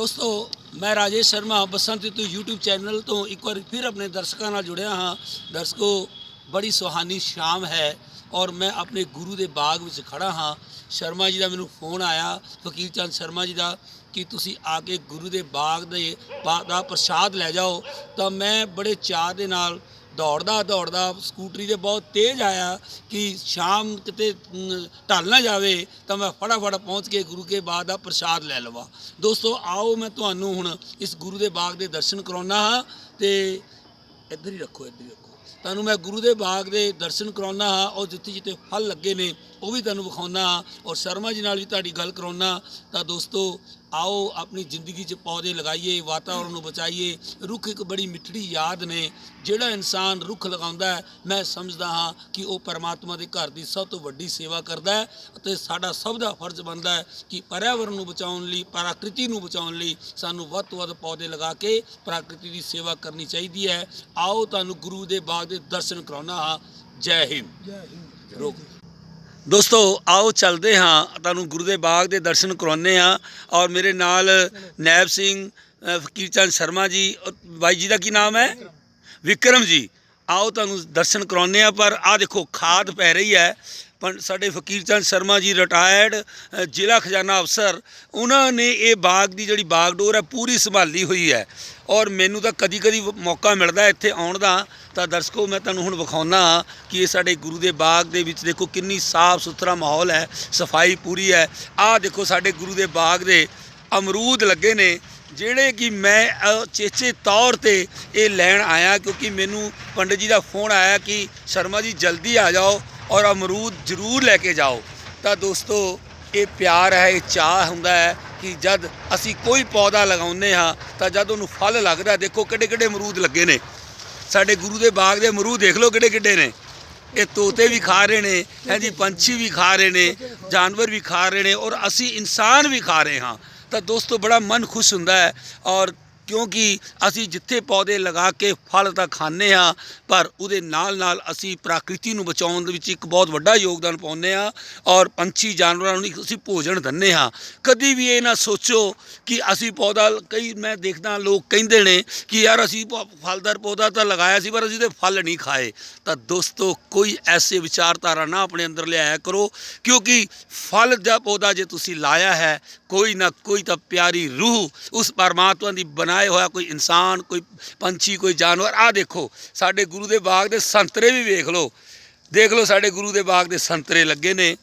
ਦੋਸਤੋ, ਮੈਂ Rajesh Sharma, Basant Ritu YouTube channel ਤੋਂ ਇੱਕ ਵਾਰ ਫਿਰ ਆਪਣੇ ਦਰਸ਼ਕਾਂ ਨਾਲ ਜੁੜਿਆ ਹਾਂ। ਦਰਸ਼ਕੋ, ਬੜੀ ਸੁਹਾਨੀ ਸ਼ਾਮ ਹੈ ਔਰ ਮੈਂ ਆਪਣੇ ਗੁਰੂ ਦੇ ਬਾਗ ਵਿੱਚ ਖੜਾ ਹਾਂ। ਸ਼ਰਮਾ ਜੀ ਦਾ ਮੈਨੂੰ ਫੋਨ ਆਇਆ ਫਕੀਰ ਚੰਦ ਸ਼ਰਮਾ ਜੀ ਦਾ, ਕਿ ਤੁਸੀਂ ਆ ਕੇ ਗੁਰੂ ਦੇ ਬਾਗ ਦੇ ਬਾਗ ਦਾ ਪ੍ਰਸ਼ਾਦ ਲੈ ਜਾਓ। ਤਾਂ ਮੈਂ ਬੜੇ ਚਾਅ ਦੇ ਨਾਲ ਦੌੜਦਾ ਦੌੜਦਾ ਸਕੂਟਰੀ ਤੇ ਬਹੁਤ ਤੇਜ਼ ਆਇਆ ਕਿ ਸ਼ਾਮ ਕਿਤੇ ਅਮ, ਢਲ ਨਾ ਜਾਵੇ ਤਾਂ ਮੈਂ ਫਟਾਫਟ ਪਹੁੰਚ ਕੇ ਗੁਰੂ ਕੇ ਬਾਗ ਦਾ ਪ੍ਰਸ਼ਾਦ ਲੈ ਲਵਾਂ। ਦੋਸਤੋ ਆਓ ਮੈਂ ਤੁਹਾਨੂੰ ਹੁਣ ਇਸ ਗੁਰੂ ਦੇ ਬਾਗ ਦੇ ਦਰਸ਼ਨ ਕਰਾਉਣਾ ਹਾਂ ਤੇ ਇੱਧਰ ਹੀ ਰੱਖੋ ਇੱਧਰ ਹੀ ਰੱਖੋ। ਤੁਹਾਨੂੰ ਮੈਂ ਗੁਰੂ ਦੇ ਬਾਗ ਦੇ ਦਰਸ਼ਨ ਕਰਾਉਣਾ ਹਾਂ ਔਰ ਜਿੱਥੇ ਜਿੱਥੇ ਫਲ ਲੱਗੇ ਨੇ ਉਹ ਵੀ ਤੁਹਾਨੂੰ ਵਿਖਾਉਣਾ ਔਰ ਸ਼ਰਮਾ ਜੀ ਨਾਲ ਵੀ ਤੁਹਾਡੀ ਗੱਲ ਕਰਾਉਣਾ ਤਾਂ ਦੋਸਤੋ ਆਓ ਆਪਣੀ ਜ਼ਿੰਦਗੀ 'ਚ ਪੌਦੇ ਲਗਾਈਏ ਵਾਤਾਵਰਣ ਨੂੰ ਬਚਾਈਏ। ਰੁੱਖ ਇੱਕ ਬੜੀ ਮਿੱਠੜੀ ਯਾਦ ਨੇ। ਜਿਹੜਾ ਇਨਸਾਨ ਰੁੱਖ ਲਗਾਉਂਦਾ ਹੈ ਮੈਂ ਸਮਝਦਾ ਹਾਂ ਕਿ ਉਹ ਪਰਮਾਤਮਾ ਦੇ ਘਰ ਦੀ ਸਭ ਤੋਂ ਵੱਡੀ ਸੇਵਾ ਕਰਦਾ ਹੈ ਅਤੇ ਸਾਡਾ ਸਭ ਦਾ ਫਰਜ਼ ਬਣਦਾ ਹੈ ਕਿ ਪਰਿਆਵਰਣ ਨੂੰ ਬਚਾਉਣ ਲਈ ਪ੍ਰਕਿਰਤੀ ਨੂੰ ਬਚਾਉਣ ਲਈ ਸਾਨੂੰ ਵੱਧ ਤੋਂ ਵੱਧ ਪੌਦੇ ਲਗਾ ਕੇ ਪ੍ਰਕਿਰਤੀ ਦੀ ਸੇਵਾ ਕਰਨੀ ਚਾਹੀਦੀ ਹੈ। ਆਓ ਤੁਹਾਨੂੰ ਗੁਰੂ ਦੇ ਬਾਗ ਦੇ ਦਰਸ਼ਨ ਕਰਾਉਣਾ ਹਾਂ। ਜੈ ਹਿੰਦ। ਜੈ ਹਿੰਦ। ਰੋਕ ਦੋਸਤੋ, ਆਓ ਚੱਲਦੇ ਹਾਂ। ਤੁਹਾਨੂੰ ਗੁਰੂ ਦੇ ਬਾਗ ਦੇ ਦਰਸ਼ਨ ਕਰਵਾਉਂਦੇ ਹਾਂ ਔਰ ਮੇਰੇ ਨਾਲ ਨੈਬ ਸਿੰਘ ਫਕੀਰ ਚੰਦ ਸ਼ਰਮਾ ਜੀ ਬਾਈ ਜੀ ਦਾ ਕੀ ਨਾਮ ਹੈ? ਵਿਕਰਮ ਜੀ। ਆਓ ਤੁਹਾਨੂੰ ਦਰਸ਼ਨ ਕਰਾਉਂਦੇ ਹਾਂ, ਪਰ ਆ ਦੇਖੋ, ਖਾਦ ਪੈ ਰਹੀ ਹੈ। ਸਾਡੇ ਫਕੀਰ ਚੰਦ ਸ਼ਰਮਾ ਜੀ ਰਿਟਾਇਰਡ ਜ਼ਿਲ੍ਹਾ ਖਜ਼ਾਨਾ ਅਫਸਰ, ਉਹਨਾਂ ਨੇ ਇਹ ਬਾਗ ਦੀ ਜਿਹੜੀ ਬਾਗਡੋਰ ਹੈ ਪੂਰੀ ਸੰਭਾਲੀ ਹੋਈ ਹੈ। ਔਰ ਮੈਨੂੰ ਤਾਂ ਕਦੀ ਕਦੀ ਮੌਕਾ ਮਿਲਦਾ ਇੱਥੇ ਆਉਣ ਦਾ। ਤਾਂ ਦਰਸ਼ਕੋ, ਮੈਂ ਤੁਹਾਨੂੰ ਹੁਣ ਵਿਖਾਉਣਾ ਕਿ ਇਹ ਸਾਡੇ ਗੁਰੂ ਦੇ ਬਾਗ ਦੇ ਵਿੱਚ ਦੇਖੋ ਕਿੰਨੀ ਸਾਫ਼ ਸੁਥਰਾ ਮਾਹੌਲ ਹੈ, ਸਫ਼ਾਈ ਪੂਰੀ ਹੈ। ਆਹ ਦੇਖੋ ਸਾਡੇ ਗੁਰੂ ਦੇ ਬਾਗ ਦੇ ਅਮਰੂਦ ਲੱਗੇ ਨੇ, ਜਿਹੜੇ ਕਿ ਮੈਂ ਚੇਚੇ ਤੌਰ ਤੇ ਇਹ ਲੈਣ ਆਇਆ ਕਿਉਂਕਿ ਮੈਨੂੰ ਪੰਡਿਤ ਜੀ ਦਾ ਫੋਨ ਆਇਆ ਕਿ ਸ਼ਰਮਾ ਜੀ ਜਲਦੀ ਆ ਜਾਓ। ਔਰ ਅਮਰੂਦ ਜ਼ਰੂਰ ਲੈ ਕੇ ਜਾਓ। ਤਾਂ ਦੋਸਤੋ, ਇਹ ਪਿਆਰ ਹੈ, ਇਹ ਚਾਹ ਹੁੰਦਾ ਹੈ ਕਿ ਜਦ ਅਸੀਂ ਕੋਈ ਪੌਦਾ ਲਗਾਉਂਦੇ ਹਾਂ, ਤਾਂ ਜਦ ਉਹਨੂੰ ਫਲ ਲੱਗਦਾ ਦੇਖੋ ਕਿੱਡੇ ਕਿੱਡੇ ਅਮਰੂਦ ਲੱਗੇ ਨੇ। ਸਾਡੇ ਗੁਰੂ ਦੇ ਬਾਗ ਦੇ ਅਮਰੂਦ ਦੇਖ ਲਓ ਕਿੱਡੇ ਕਿੱਡੇ ਨੇ। ਇਹ ਤੋਤੇ ਵੀ ਖਾ ਰਹੇ ਨੇ ਹੈ ਪੰਛੀ ਵੀ ਖਾ ਰਹੇ ਨੇ, ਜਾਨਵਰ ਵੀ ਖਾ ਰਹੇ ਨੇ ਔਰ ਅਸੀਂ ਇਨਸਾਨ ਵੀ ਖਾ ਰਹੇ ਹਾਂ। ਤਾਂ ਦੋਸਤੋ, ਬੜਾ ਮਨ ਖੁਸ਼ ਹੁੰਦਾ ਹੈ ਔਰ ਕਿਉਂਕਿ ਅਸੀਂ ਜਿੱਥੇ ਪੌਦੇ ਲਗਾ ਕੇ ਫਲ ਤਾਂ ਖਾਂਦੇ ਹਾਂ, ਪਰ ਉਹਦੇ ਨਾਲ ਨਾਲ ਅਸੀਂ ਪ੍ਰਕਿਰਤੀ ਨੂੰ ਬਚਾਉਣ ਦੇ ਵਿੱਚ ਇੱਕ ਬਹੁਤ ਵੱਡਾ ਯੋਗਦਾਨ ਪਾਉਂਦੇ ਹਾਂ ਔਰ ਪੰਛੀ, ਜਾਨਵਰਾਂ ਨੂੰ ਅਸੀਂ ਭੋਜਨ ਦਿੰਦੇ ਹਾਂ। ਕਦੀ ਵੀ ਇਹ ਨਾ ਸੋਚੋ ਕਿ ਅਸੀਂ ਪੌਦਾ ਕਈ ਮੈਂ ਦੇਖਦਾ ਲੋਕ ਕਹਿੰਦੇ ਨੇ ਕਿ ਯਾਰ ਅਸੀਂ ਪ- ਫਲਦਾਰ ਪੌਦਾ ਤਾਂ ਲਗਾਇਆ ਸੀ, ਪਰ ਅਸੀਂ ਤੇ ਫਲ ਨਹੀਂ ਖਾਏ। ਤਾਂ ਦੋਸਤੋ, ਕੋਈ ਐਸੇ ਵਿਚਾਰਧਾਰਾ ਨਾ ਆਪਣੇ ਅੰਦਰ ਲਿਆਇਆ ਕਰੋ, ਕਿਉਂਕਿ ਫਲ ਦਾ ਪੌਦਾ ਜੇ ਤੁਸੀਂ ਲਾਇਆ ਹੈ, ਕੋਈ ਨਾ ਕੋਈ ਤਾਂ ਪਿਆਰੀ ਰੂਹ ਉਸ ਪਰਮਾਤਮਾ ਦੀ ਬਣਾ ਬਣਾਏ ਹੋਇਆ, ਕੋਈ ਇਨਸਾਨ, ਕੋਈ ਪੰਛੀ, ਕੋਈ ਜਾਨਵਰ ਆ ਦੇਖੋ, ਸਾਡੇ ਗੁਰੂ ਦੇ ਬਾਗ ਦੇ ਸੰਤਰੇ ਵੀ ਵੇਖ ਲਓ। ਦੇਖ ਲਓ, ਸਾਡੇ ਗੁਰੂ ਦੇ ਬਾਗ ਦੇ ਸੰਤਰੇ ਲੱਗੇ ਨੇ।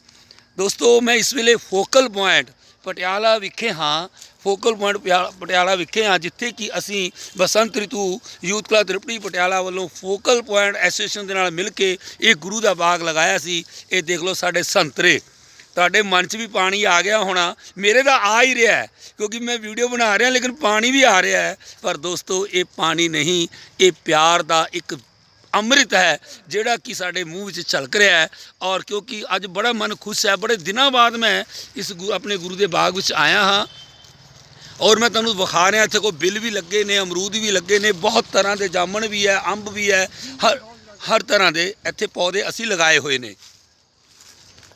ਦੋਸਤੋ, ਮੈਂ ਇਸ ਵੇਲੇ ਫੋਕਲ ਪੁਆਇੰਟ ਪਟਿਆਲਾ ਵਿਖੇ ਹਾਂ। ਫੋਕਲ ਪੁਆਇੰਟ ਪਿਆ- ਪਟਿਆਲਾ ਵਿਖੇ ਹਾਂ, ਜਿੱਥੇ ਕਿ ਅਸੀਂ ਬਸੰਤ ਰਿਤੂ ਯੂਥ ਕਲੱਬ ਤ੍ਰਿਪੜੀ ਪਟਿਆਲਾ ਵੱਲੋਂ ਫੋਕਲ ਪੁਆਇੰਟ ਐਸੋਸੀਏਸ਼ਨ ਦੇ ਨਾਲ ਮਿਲ ਕੇ ਇਹ ਗੁਰੂ ਦਾ ਬਾਗ ਲਗਾਇਆ ਸੀ। ਇਹ ਦੇਖ ਲਓ ਸਾਡੇ ਸੰਤਰੇ। ਤੁਹਾਡੇ ਮਨ 'ਚ ਵੀ ਪਾਣੀ ਆ ਗਿਆ ਹੋਣਾ। ਮੇਰੇ ਤਾਂ ਆ ਹੀ ਰਿਹਾ ਕਿਉਂਕਿ ਮੈਂ ਵੀਡੀਓ ਬਣਾ ਰਿਹਾ, ਲੇਕਿਨ ਪਾਣੀ ਵੀ ਆ ਰਿਹਾ ਹੈ। ਪਰ ਦੋਸਤੋ, ਇਹ ਪਾਣੀ ਨਹੀਂ, ਇਹ ਪਿਆਰ ਦਾ ਇੱਕ ਅੰਮ੍ਰਿਤ ਹੈ, ਜਿਹੜਾ ਕਿ ਸਾਡੇ ਮੂੰਹ ਵਿੱਚ ਝਲਕ ਰਿਹਾ ਹੈ। ਔਰ ਕਿਉਂਕਿ ਅੱਜ ਬੜਾ ਮਨ ਖੁਸ਼ ਹੈ, ਬੜੇ ਦਿਨਾਂ ਬਾਅਦ ਮੈਂ ਇਸ ਗੁ- ਆਪਣੇ ਗੁਰੂ ਦੇ ਬਾਗ ਵਿੱਚ ਆਇਆ ਹਾਂ। ਔਰ ਮੈਂ ਤੁਹਾਨੂੰ ਵਿਖਾ ਰਿਹਾ, ਇੱਥੇ ਕੋਈ ਬਿੱਲ ਵੀ ਲੱਗੇ ਨੇ, ਅਮਰੂਦ ਵੀ ਲੱਗੇ ਨੇ, ਬਹੁਤ ਤਰ੍ਹਾਂ ਦੇ ਜਾਮਣ ਵੀ ਹੈ, ਅੰਬ ਵੀ ਹੈ, ਹਰ ਹਰ ਤਰ੍ਹਾਂ ਦੇ ਇੱਥੇ ਪੌਦੇ ਅਸੀਂ ਲਗਾਏ ਹੋਏ ਨੇ।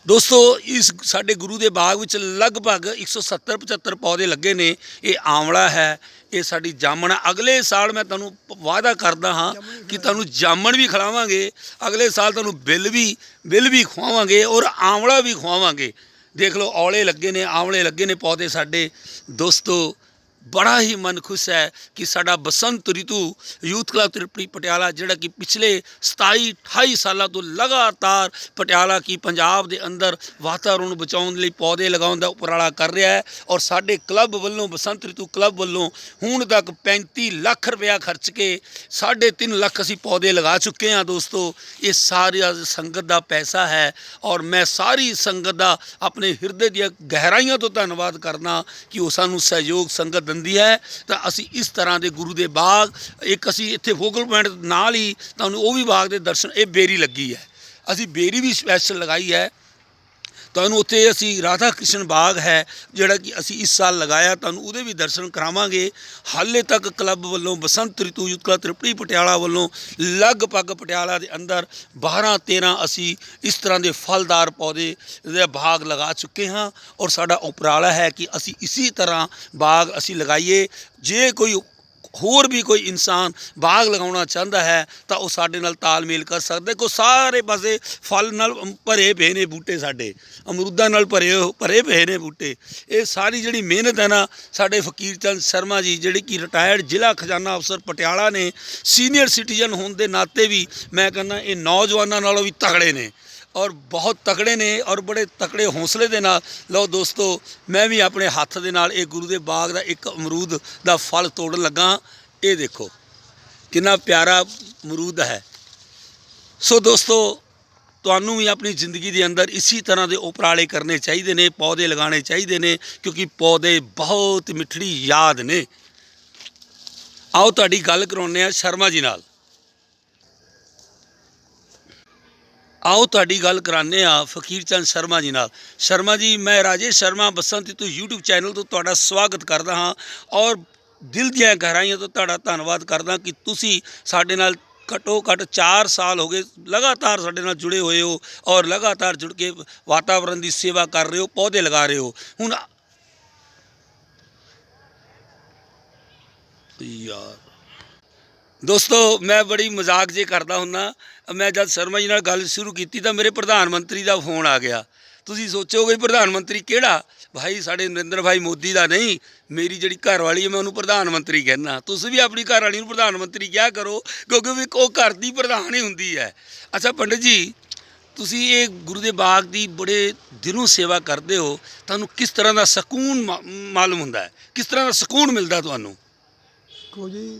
ਦੋਸਤੋ, ਇਸ ਸਾਡੇ ਗੁਰੂ ਦੇ ਬਾਗ ਵਿੱਚ ਲਗਭਗ 170 75 ਪੌਦੇ ਲੱਗੇ ਨੇ। ਇਹ ਆਂਵਲਾ ਹੈ, ਇਹ ਸਾਡੀ ਜਾਮਣ ਅਗਲੇ ਸਾਲ ਮੈਂ ਤੁਹਾਨੂੰ ਵਾਅਦਾ ਕਰਦਾ ਹਾਂ ਕਿ ਤੁਹਾਨੂੰ ਜਾਮਣ ਵੀ ਖਿਲਾਵਾਂਗੇ, ਅਗਲੇ ਸਾਲ ਤੁਹਾਨੂੰ ਬਿੱਲ ਵੀ ਬਿੱਲ ਵੀ ਖਵਾਵਾਂਗੇ ਔਰ ਆਂਵਲਾ ਵੀ ਖਵਾਵਾਂਗੇ। ਦੇਖ ਲਓ, ਔਲੇ ਲੱਗੇ ਨੇ, ਆਂਵਲੇ ਲੱਗੇ ਨੇ ਪੌਦੇ ਸਾਡੇ। ਦੋਸਤੋ ਬੜਾ ਹੀ ਮਨ ਖੁਸ਼ ਹੈ ਕਿ ਸਾਡਾ ਬਸੰਤ ਰਿਤੂ ਯੂਥ ਕਲੱਬ ਤ੍ਰਿਪੜੀ ਪਟਿਆਲਾ, ਜਿਹੜਾ ਕਿ ਪਿਛਲੇ 27 28 ਸਾਲਾਂ ਤੋਂ ਲਗਾਤਾਰ ਪਟਿਆਲਾ ਕੀ ਪੰਜਾਬ ਦੇ ਅੰਦਰ ਵਾਤਾਵਰਣ ਬਚਾਉਣ ਲਈ ਪੌਦੇ ਲਗਾਉਣ ਦਾ ਉਪਰਾਲਾ ਕਰ ਰਿਹਾ ਹੈ ਔਰ ਸਾਡੇ ਕਲੱਬ ਵੱਲੋਂ, ਬਸੰਤ ਰਿਤੂ ਕਲੱਬ ਵੱਲੋਂ ਹੁਣ ਤੱਕ 35 ਲੱਖ ਰੁਪਇਆ ਖਰਚ ਕੇ 3.5 ਲੱਖ ਅਸੀਂ ਪੌਦੇ ਲਗਾ ਚੁੱਕੇ ਹਾਂ ਦੋਸਤੋ। ਇਹ ਸਾਰੀ ਸੰਗਤ ਦਾ ਪੈਸਾ ਹੈ ਔਰ ਮੈਂ ਸਾਰੀ ਸੰਗਤ ਦਾ ਆਪਣੇ ਹਿਰਦੇ ਦੀਆਂ ਗਹਿਰਾਈਆਂ ਤੋਂ ਧੰਨਵਾਦ ਕਰਦਾ ਕਿ ਉਹ ਸਾਨੂੰ ਸਹਿਯੋਗ ਸੰਗਤ ਦਿੰਦੀ ਹੈ, ਤਾਂ ਅਸੀਂ ਇਸ ਤਰ੍ਹਾਂ ਦੇ ਗੁਰੂ ਦੇ ਬਾਗ, ਇੱਕ ਅਸੀਂ ਇੱਥੇ ਫੋਕਲ ਪੁਆਇੰਟ ਨਾਲ ਹੀ ਤੁਹਾਨੂੰ ਉਹ ਵੀ ਬਾਗ ਦੇ ਦਰਸ਼ਨ, ਇਹ ਬੇਰੀ ਲੱਗੀ ਹੈ। ਅਸੀਂ ਬੇਰੀ ਵੀ ਸਪੈਸ਼ਲ ਲਗਾਈ ਹੈ। ਤੁਹਾਨੂੰ ਉੱਥੇ ਅਸੀਂ ਰਾਧਾ ਕ੍ਰਿਸ਼ਨ ਬਾਗ ਹੈ, ਜਿਹੜਾ ਕਿ ਅਸੀਂ ਇਸ ਸਾਲ ਲਗਾਇਆ, ਤੁਹਾਨੂੰ ਉਹਦੇ ਵੀ ਦਰਸ਼ਨ ਕਰਾਵਾਂਗੇ। ਹਾਲੇ ਤੱਕ ਕਲੱਬ ਵੱਲੋਂ ਬਸੰਤ ਰਿਤੂ ਯੂਥ ਤ੍ਰਿਪੜੀ ਪਟਿਆਲਾ ਵੱਲੋਂ ਲਗਭਗ ਪਟਿਆਲਾ ਦੇ ਅੰਦਰ 12 13 ਅਸੀਂ ਇਸ ਤਰ੍ਹਾਂ ਦੇ ਫਲਦਾਰ ਪੌਦੇ ਦੇ ਬਾਗ ਲਗਾ ਚੁੱਕੇ ਹਾਂ ਔਰ ਸਾਡਾ ਉਪਰਾਲਾ ਹੈ ਕਿ ਅਸੀਂ ਇਸੇ ਤਰ੍ਹਾਂ ਬਾਗ ਅਸੀਂ ਲਗਾਈਏ। ਜੇ ਕੋਈ ਹੋਰ ਵੀ ਕੋਈ ਇਨਸਾਨ ਬਾਗ ਲਗਾਉਣਾ ਚਾਹੁੰਦਾ ਹੈ, ਤਾਂ ਉਹ ਸਾਡੇ ਨਾਲ ਤਾਲਮੇਲ ਕਰ ਸਕਦਾ ਕੋ ਸਾਰੇ ਪਾਸੇ ਫਲ ਨਾਲ ਭਰੇ ਪਏ ਨੇ ਬੂਟੇ ਸਾਡੇ, ਅਮਰੂਦਾਂ ਨਾਲ ਭਰੇ ਭਰੇ ਪਏ ਨੇ ਬੂਟੇ। ਇਹ ਸਾਰੀ ਜਿਹੜੀ ਮਿਹਨਤ ਹੈ ਨਾ, ਸਾਡੇ ਫਕੀਰ ਚੰਦ ਸ਼ਰਮਾ ਜੀ, ਜਿਹੜੇ ਕਿ ਰਿਟਾਇਰਡ ਜ਼ਿਲ੍ਹਾ ਖਜ਼ਾਨਾ ਅਫਸਰ ਪਟਿਆਲਾ ਨੇ ਸੀਨੀਅਰ ਸਿਟੀਜ਼ਨ ਹੋਣ ਦੇ ਨਾਤੇ ਵੀ ਮੈਂ ਕਹਿੰਦਾ, ਇਹ ਨੌਜਵਾਨਾਂ ਨਾਲੋਂ ਵੀ ਤਗੜੇ ਨੇ। ਔਰ ਬਹੁਤ ਤਕੜੇ ਨੇ ਔਰ ਬੜੇ ਤਕੜੇ ਹੌਸਲੇ ਦੇ ਨਾਲ। ਲਓ ਦੋਸਤੋ, ਮੈਂ ਵੀ ਆਪਣੇ ਹੱਥ ਦੇ ਨਾਲ ਇਹ ਗੁਰੂ ਦੇ ਬਾਗ ਦਾ ਇੱਕ ਅਮਰੂਦ ਦਾ ਫਲ ਤੋੜਨ ਲੱਗਾ। ਇਹ ਦੇਖੋ, ਕਿੰਨਾ ਪਿਆਰਾ ਅਮਰੂਦ ਹੈ। ਸੋ ਦੋਸਤੋ, ਤੁਹਾਨੂੰ ਵੀ ਆਪਣੀ ਜ਼ਿੰਦਗੀ ਦੇ ਅੰਦਰ ਇਸੇ ਤਰ੍ਹਾਂ ਦੇ ਉਪਰਾਲੇ ਕਰਨੇ ਚਾਹੀਦੇ ਨੇ, ਪੌਦੇ ਲਗਾਉਣੇ ਚਾਹੀਦੇ ਨੇ, ਕਿਉਂਕਿ ਪੌਦੇ ਬਹੁਤ ਮਿੱਠੜੀ ਯਾਦ ਨੇ। ਆਓ ਤੁਹਾਡੀ ਗੱਲ ਕਰਾਉਂਦੇ ਆ ਸ਼ਰਮਾ ਜੀ ਨਾਲ। ਆਓ ਤੁਹਾਡੀ ਗੱਲ ਕਰਾਉਂਦੇ ਆ ਫਕੀਰ ਚੰਦ ਸ਼ਰਮਾ ਜੀ ਨਾਲ। ਸ਼ਰਮਾ ਜੀ, ਮੈਂ ਰਾਜੇਸ਼ ਸ਼ਰਮਾ ਬਸੰਤ ਤੋਂ YouTube ਚੈਨਲ ਤੋਂ ਤੁਹਾਡਾ ਸਵਾਗਤ ਕਰਦਾ ਹਾਂ ਔਰ ਦਿਲ ਦੀਆਂ ਗਹਿਰਾਈਆਂ ਤੋਂ ਤੁਹਾਡਾ ਧੰਨਵਾਦ ਕਰਦਾ ਕਿ ਤੁਸੀਂ ਸਾਡੇ ਨਾਲ ਘੱਟੋ ਘੱਟ 4 ਸਾਲ ਹੋ ਗਏ ਲਗਾਤਾਰ ਸਾਡੇ ਨਾਲ ਜੁੜੇ ਹੋਏ ਹੋ ਔਰ ਲਗਾਤਾਰ ਜੁੜ ਕੇ ਵਾਤਾਵਰਣ ਦੀ ਸੇਵਾ ਕਰ ਰਹੇ ਹੋ, ਪੌਦੇ ਲਗਾ ਰਹੇ ਹੋ। ਹੁਣ ਯਾਰ। ਦੋਸਤੋ, ਮੈਂ ਬੜੀ ਮਜ਼ਾਕ ਜੇ ਕਰਦਾ ਹੁੰਨਾ, ਮੈਂ ਜਦ ਸ਼ਰਮਾ ਜੀ ਨਾਲ ਗੱਲ ਸ਼ੁਰੂ ਕੀਤੀ ਤਾਂ ਮੇਰੇ ਪ੍ਰਧਾਨ ਮੰਤਰੀ ਦਾ ਫੋਨ ਆ ਗਿਆ। ਤੁਸੀਂ ਸੋਚੋਗੇ ਪ੍ਰਧਾਨ ਮੰਤਰੀ ਕਿਹੜਾ? ਭਾਈ, ਸਾਡੇ ਨਰਿੰਦਰ ਭਾਈ ਮੋਦੀ ਦਾ ਨਹੀਂ, ਮੇਰੀ ਜਿਹੜੀ ਘਰ ਵਾਲੀ ਹੈ ਮੈਂ ਉਹਨੂੰ ਪ੍ਰਧਾਨ ਮੰਤਰੀ ਕਹਿੰਦਾ। ਤੁਸੀਂ ਵੀ ਆਪਣੀ ਘਰ ਵਾਲੀ ਨੂੰ ਪ੍ਰਧਾਨ ਮੰਤਰੀ ਕਿਹਾ ਕਰੋ, ਕਿਉਂਕਿ ਉਹ ਘਰ ਦੀ ਪ੍ਰਧਾਨ ਹੀ ਹੁੰਦੀ ਹੈ। ਅੱਛਾ, ਪੰਡਿਤ ਜੀ, ਤੁਸੀਂ ਇਹ ਗੁਰੂ ਦੇ ਬਾਗ ਦੀ ਬੜੇ ਦਿਲੋਂ ਸੇਵਾ ਕਰਦੇ ਹੋ, ਤੁਹਾਨੂੰ ਕਿਸ ਤਰ੍ਹਾਂ ਦਾ ਸਕੂਨ ਮਾ- ਮਾਲੂਮ ਹੁੰਦਾ ਹੈ? ਕਿਸ ਤਰ੍ਹਾਂ ਦਾ ਸਕੂਨ ਮਿਲਦਾ ਤੁਹਾਨੂੰ? ਦੇਖੋ ਜੀ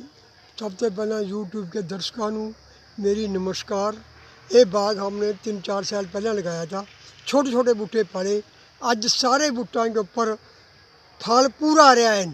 ਸਭ ਤੋਂ ਪਹਿਲਾਂ YouTube ਕੇ ਦਰਸ਼ਕਾਂ ਨੂੰ ਮੇਰੀ ਨਮਸਕਾਰ ਇਹ ਬਾਗ हमने 3-4 ਸਾਲ ਪਹਿਲਾਂ ਲਗਾਇਆ था छोटे छोटे बूटे पड़े ਅੱਜ ਸਾਰੇ ਬੂਟਾਂ ਦੇ ਉੱਪਰ ਫਲ ਪੂਰਾ ਆ ਰਿਹਾ ਹੈ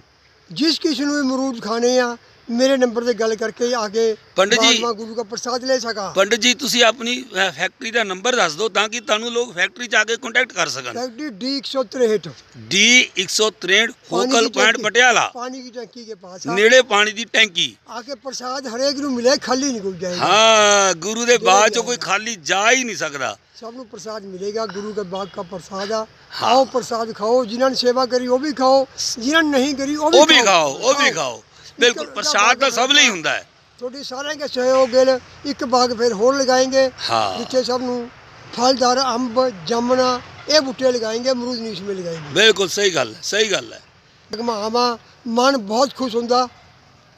ਜਿਸ ਕਿਸੇ ਨੂੰ ਵੀ ਅਮਰੂਦ ਖਾਣੇ ਆ ਮੇਰੇ ਨੰਬਰ ਤੇ ਗੱਲ ਕਰਕੇ ਆ ਕੇ ਪੰਡਿਤ ਜੀ- ਬਾਗਵਾਨ ਗੁਰੂ ਦਾ ਪ੍ਰਸਾਦ ਲੈ ਸਕਾ ਪੰਡਿਤ ਜੀ ਤੁਸੀਂ ਆਪਣੀ ਅ, ਫੈਕਟਰੀ ਦਾ ਨੰਬਰ ਦੱਸ ਦਿਓ ਤਾਂ ਕਿ ਤੁਹਾਨੂੰ ਲੋਕ ਫੈਕਟਰੀ 'ਚ ਆ ਕੇ ਕੰਟੈਕਟ ਕਰ ਸਕਣ फैक्ट्री डी 163 ਡੀ 163 ਫੋਕਲ पानी की ਪੁਆਇੰਟ टंकी- ਪਟਿਆਲਾ पानी की टंकी के पास आ- ਨੇੜੇ ਪਾਣੀ ਦੀ ਟੈਂਕੀ आके प्रसाद हरेक ਨੂੰ ਮਿਲੇ ਖਾਲੀ ਨਹੀਂ ਕੋਈ ਜਾਏਗਾ ਹਾਂ ਗੁਰੂ ਦੇ ਬਾਗ 'ਚੋਂ ਕੋਈ ਖਾਲੀ ਜਾ ਹੀ ਨਹੀਂ ਸਕਦਾ ਸਭ ਨੂੰ ਪ੍ਰਸਾਦ ਮਿਲੇਗਾ ਗੁਰੂ ਕੇ ਬਾਗ ਦਾ ਪ੍ਰਸਾਦ ਆ ਹਾਂ। ਆਓ ਪ੍ਰਸਾਦ ਖਾਓ ਜਿਨ੍ਹਾਂ ਨੇ ਸੇਵਾ ਕਰੀ ਉਹ ਵੀ ਖਾਓ ਜਿਨ੍ਹਾਂ ਨੇ ਨਹੀਂ ਕਰੀ ਉਹ ਵੀ ਉਹ ਵੀ ਖਾਓ ਉਹ ਵੀ ਖਾਓ ਬਿਲਕੁਲ ਪ੍ਰਸਾਦ ਤਾਂ ਸਭ ਲਈ ਹੁੰਦਾ ਹੈ। ਤੁਹਾਡੀ ਸਾਰਿਆਂ ਦੇ ਸਹਿਯੋਗ ਨਾਲ ਇੱਕ ਬਾਗ ਫਿਰ ਹੋਰ ਲਗਾਏਂਗੇ। ਹਾਂ। ਜਿੱਥੇ ਸਭ ਨੂੰ ਫਲਦਾਰ ਅੰਬ ਜਾਮਣਾ ਇਹ ਬੂਟੇ ਲਗਾਏਂਗੇ ਅਮਰੂਦ ਨੀਸ਼ में ਲਗਾਏਂਗੇ। ਬਿਲਕੁਲ ਸਹੀ ਗੱਲ ਹੈ ਸਹੀ ਗੱਲ ਹੈ। ਗਮਾਵਾ ਮਨ ਬਹੁਤ ਖੁਸ਼ ਹੁੰਦਾ।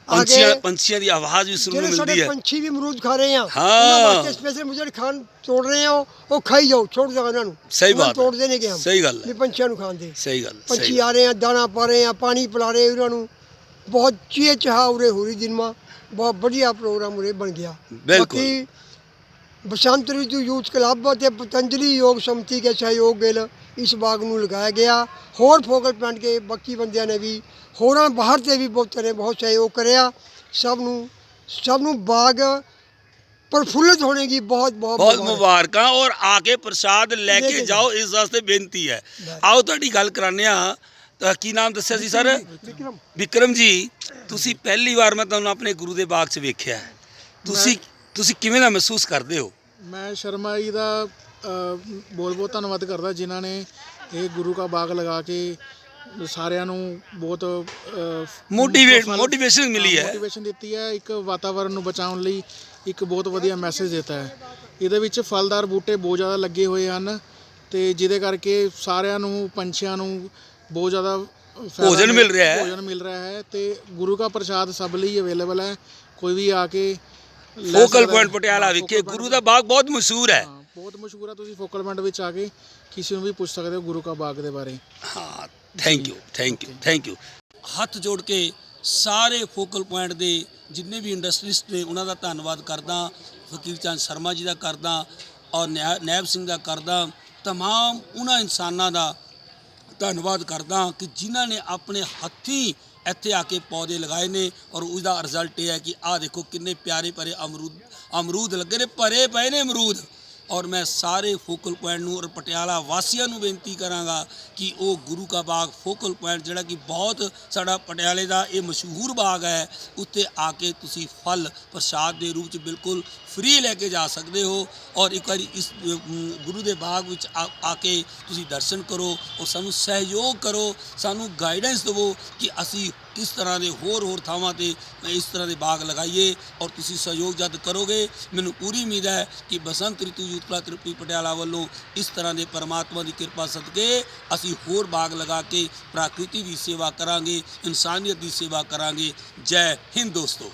ਪੰਛੀਆਂ ਪੰਛੀਆਂ ਦੀ ਆਵਾਜ਼ ਵੀ ਸੁਣਨ ਨੂੰ ਜਿਹੜੇ ਮਿਲਦੀ ਸਾਡੇ ਹੈ। ਪੰਛੀ ਵੀ ਅਮਰੂਦ ਖਾ ਰਹੇ ਆ ਹਾਂ। ਵਾਸਤੇ ਸਪੈਸ਼ਲ ਮੁਝੇ ਖਾਣ ਤੋੜ ਰਹੇ ਆ ਉਹ ਉਹ ਖਾਈ ਜਾਓ ਛੋੜ ਜਾਓ ਉਹਨਾਂ ਨੂੰ। ਸਹੀ ਉਹਨਾਂ ਨੂੰ ਬਾਤ ਹੈ। ਤੋੜ ਦੇਣਗੇ ਹਮ। ਸਹੀ ਗੱਲ ਵੀ ਹੈ ਪੰਛੀਆਂ ਨੂੰ ਖਾਣ ਦੇ। ਸਹੀ ਗੱਲ ਹੈ, ਸਹੀ ਪੰਛੀ ਆ ਰਹੇ ਆ ਦਾਣਾ ਪਾ ਰਹੇ ਆ ਪਾਣੀ ਪਿਲਾ ਰਹੇ ਉਹਨਾਂ ਨੂੰ। ਬਹੁਤ ਚੀਏ ਚਾਹ ਉਰੇ ਹੋ ਰਹੀ ਦਿਨ ਮਾ ਬਹੁਤ ਵਧੀਆ ਪ੍ਰੋਗਰਾਮ ਉਰੇ ਬਣ ਗਿਆ। ਬਾਕੀ ਬਸੰਤ ਰਿਤੂ ਯੂਥ ਕਲੱਬ ਅਤੇ ਪਤੰਜਲੀ ਯੋਗ ਸਮਤੀ ਕੇ ਸਹਿਯੋਗ ਨਾਲ ਇਸ ਬਾਗ ਨੂੰ ਲਗਾਇਆ ਗਿਆ। ਹੋਰ ਫੋਕਲ ਪੁਆਇੰਟ ਕੇ ਬਾਕੀ ਬੰਦਿਆਂ ਨੇ ਵੀ ਹੋਰਾਂ ਬਾਹਰ ਤੇ ਵੀ ਬਹੁਤ ਨੇ ਬਹੁਤ ਸਹਿਯੋਗ ਕਰਿਆ। ਸਭ ਨੂੰ ਸਭ ਨੂੰ ਬਾਗ ਪ੍ਰਫੁੱਲਤ ਹੋਣੇ ਦੀ ਬਹੁਤ ਬਹੁਤ ਬਹੁਤ ਮੁਬਾਰਕ। ਮੁਬਾਰਕਾਂ ਔਰ ਆ ਕੇ ਪ੍ਰਸਾਦ ਲੈ ਕੇ ਜਾਓ ਇਸ ਵਾਸਤੇ ਬੇਨਤੀ ਹੈ। ਆਓ ਤੁਹਾਡੀ ਗੱਲ ਕਰਾਉਂਦੇ ਆ ਤਾਂ ਕੀ ਨਾਮ ਦੱਸਿਆ ਸੀ ਸਰ? ਵਿਕਰਮ ਜੀ ਤੁਸੀਂ ਪਹਿਲੀ ਵਾਰ ਮੈਂ ਤੁਹਾਨੂੰ ਆਪਣੇ ਗੁਰੂ ਦੇ ਬਾਗ 'ਚ ਵੇਖਿਆ ਤੁਸੀਂ ਤੁਸੀਂ ਕਿਵੇਂ ਦਾ ਮਹਿਸੂਸ ਕਰਦੇ ਹੋ? ਮੈਂ ਸ਼ਰਮਾ ਜੀ ਦਾ ਬਹੁਤ ਬਹੁਤ ਧੰਨਵਾਦ ਕਰਦਾ ਜਿਨ੍ਹਾਂ ਨੇ ਇਹ ਗੁਰੂ ਕਾ ਬਾਗ ਲਗਾ ਕੇ ਸਾਰਿਆਂ ਨੂੰ ਬਹੁਤ Motivate- motivation ਮਿਲੀ ਹੈ। ਮੋਟੀਵੇਸ਼ਨ ਦਿੱਤੀ ਹੈ। ਇੱਕ ਵਾਤਾਵਰਣ ਨੂੰ ਬਚਾਉਣ ਲਈ ਇੱਕ ਬਹੁਤ ਵਧੀਆ ਮੈਸੇਜ ਦਿੱਤਾ ਹੈ। ਇਹਦੇ ਵਿੱਚ ਫਲਦਾਰ ਬੂਟੇ ਬਹੁਤ ਜ਼ਿਆਦਾ ਲੱਗੇ ਹੋਏ ਹਨ ਤੇ ਜਿਹਦੇ ਕਰਕੇ ਸਾਰਿਆਂ ਨੂੰ ਪੰਛੀਆਂ ਨੂੰ ਬਹੁਤ ਜ਼ਿਆਦਾ ਭੋਜਨ ਮਿਲ ਰਿਹਾ ਹੈ। ਭੋਜਨ ਮਿਲ ਰਿਹਾ ਹੈ ਤੇ ਗੁਰੂ ਦਾ ਪ੍ਰਸ਼ਾਦ ਸਭ ਲਈ ਅਵੇਲੇਬਲ ਹੈ। ਕੋਈ ਵੀ ਆ ਕੇ ਫੋਕਲ ਪੁਆਇੰਟ ਪਟਿਆਲਾ ਵਿਖੇ ਗੁਰੂ ਦਾ ਬਾਗ ਬਹੁਤ ਮਸ਼ਹੂਰ ਹੈ। ਬਹੁਤ ਮਸ਼ਹੂਰ ਹੈ। ਤੁਸੀਂ ਫੋਕਲ ਪੁਆਇੰਟ ਵਿੱਚ ਆ ਕੇ ਕਿਸੇ ਨੂੰ ਵੀ ਪੁੱਛ ਸਕਦੇ ਹੋ ਗੁਰੂ ਕਾ ਬਾਗ ਦੇ ਬਾਰੇ। ਹਾਂ thank you thank you thank you ਹੱਥ ਜੋੜ ਕੇ ਸਾਰੇ ਫੋਕਲ ਪੁਆਇੰਟ ਦੇ ਜਿੰਨੇ ਵੀ ਇੰਡਸਟਰੀਸਟ ਨੇ ਉਹਨਾਂ ਦਾ ਧੰਨਵਾਦ ਕਰਦਾ। ਫਕੀਰ ਚੰਦ ਸ਼ਰਮਾ ਜੀ ਦਾ ਕਰਦਾ ਔਰ ਨਿਆ- ਨਾਇਬ ਸਿੰਘ ਦਾ ਕਰਦਾ। ਤਮਾਮ ਉਹਨਾਂ ਇਨਸਾਨਾਂ ਦਾ ਧੰਨਵਾਦ ਕਰਦਾ ਕਿ ਜਿਨ੍ਹਾਂ ਨੇ ਆਪਣੇ ਹੱਥੀਂ ਇੱਥੇ ਆ ਕੇ ਪੌਦੇ ਲਗਾਏ ਨੇ ਔਰ ਉਹਦਾ ਰਿਜ਼ਲਟ ਇਹ ਹੈ ਕਿ ਆਹ ਦੇਖੋ ਕਿੰਨੇ ਪਿਆਰੇ ਭਰੇ ਅਮਰੂਦ ਅਮਰੂਦ ਲੱਗੇ ਨੇ, ਭਰੇ ਪਏ ਨੇ ਅਮਰੂਦ। ਔਰ ਮੈਂ ਸਾਰੇ ਫੋਕਲ ਪੁਆਇੰਟ ਨੂੰ ਔਰ ਪਟਿਆਲਾ ਵਾਸੀਆਂ ਨੂੰ ਬੇਨਤੀ ਕਰਾਂਗਾ ਕਿ ਉਹ ਗੁਰੂ ਕਾ ਬਾਗ ਫੋਕਲ ਪੁਆਇੰਟ ਜਿਹੜਾ ਕਿ ਬਹੁਤ ਸਾਡਾ ਪਟਿਆਲੇ ਦਾ ਇਹ ਮਸ਼ਹੂਰ ਬਾਗ ਹੈ ਉੱਤੇ ਆ ਕੇ ਤੁਸੀਂ ਫਲ ਪ੍ਰਸ਼ਾਦ ਦੇ ਰੂਪ ਚ ਬਿਲਕੁਲ ਫ੍ਰੀ ਲੈ ਕੇ ਜਾ ਸਕਦੇ ਹੋ ਔਰ ਇੱਕ ਵਾਰੀ ਇਸ ਗੁਰੂ ਦੇ ਬਾਗ ਵਿੱਚ ਆ ਆ ਕੇ ਤੁਸੀਂ ਦਰਸ਼ਨ ਕਰੋ ਔਰ ਸਾਨੂੰ ਸਹਿਯੋਗ ਕਰੋ, ਸਾਨੂੰ ਗਾਈਡੈਂਸ ਦਿਵੋ ਕਿ ਅਸੀਂ ਕਿਸ ਤਰ੍ਹਾਂ ਦੇ ਹੋਰ ਹੋਰ ਥਾਵਾਂ ਤੇ ਇਸ ਤਰ੍ਹਾਂ ਦੇ ਬਾਗ ਲਗਾਈਏ ਔਰ ਤੁਸੀਂ ਸਹਿਯੋਗ ਜਦ ਕਰੋਗੇ, ਮੈਨੂੰ ਪੂਰੀ ਉਮੀਦ ਹੈ ਕਿ ਬਸੰਤ ਰਿਤੂ ਯੂਥ ਕਲੱਬ ਤ੍ਰਿਪੀ ਪਟਿਆਲਾ ਵੱਲੋਂ ਇਸ ਤਰ੍ਹਾਂ ਦੇ ਪਰਮਾਤਮਾ ਦੀ ਕਿਰਪਾ ਸਦਕੇ ਅਸੀਂ ਹੋਰ ਬਾਗ ਲਗਾ ਕੇ ਪ੍ਰਕਿਰਤੀ ਦੀ ਸੇਵਾ ਕਰਾਂਗੇ, ਇਨਸਾਨੀਅਤ ਦੀ ਸੇਵਾ ਕਰਾਂਗੇ। ਜੈ ਹਿੰਦ ਦੋਸਤੋ।